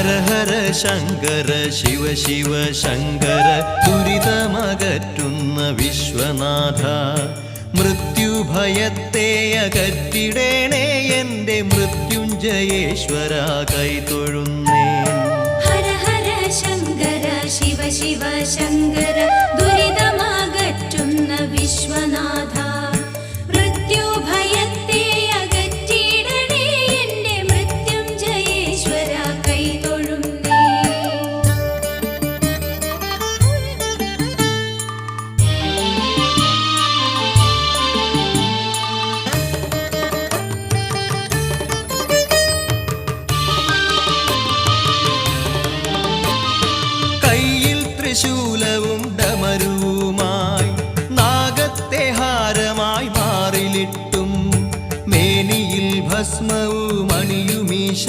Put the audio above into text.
ഹര ഹര ശങ്കര ശിവ ശിവ ശങ്കര ദുരിതമകറ്റുന്ന വിശ്വനാഥ. മൃത്യുഭയത്തെ അകറ്റിടേണേ എന്റെ മൃത്യുഞ്ജയേശ്വര കൈതൊഴുന്നേ ഹര ഹര ശങ്കര ശിവ ശിവ ശങ്കര ദുരിതമാകറ്റുന്ന ത്രിശൂലവും ഡമരുവുമായി നാഗത്തെ ഹാരമായി മാറിലിട്ടും മേനിയിൽ ഭസ്മവും അണിയുമീശ.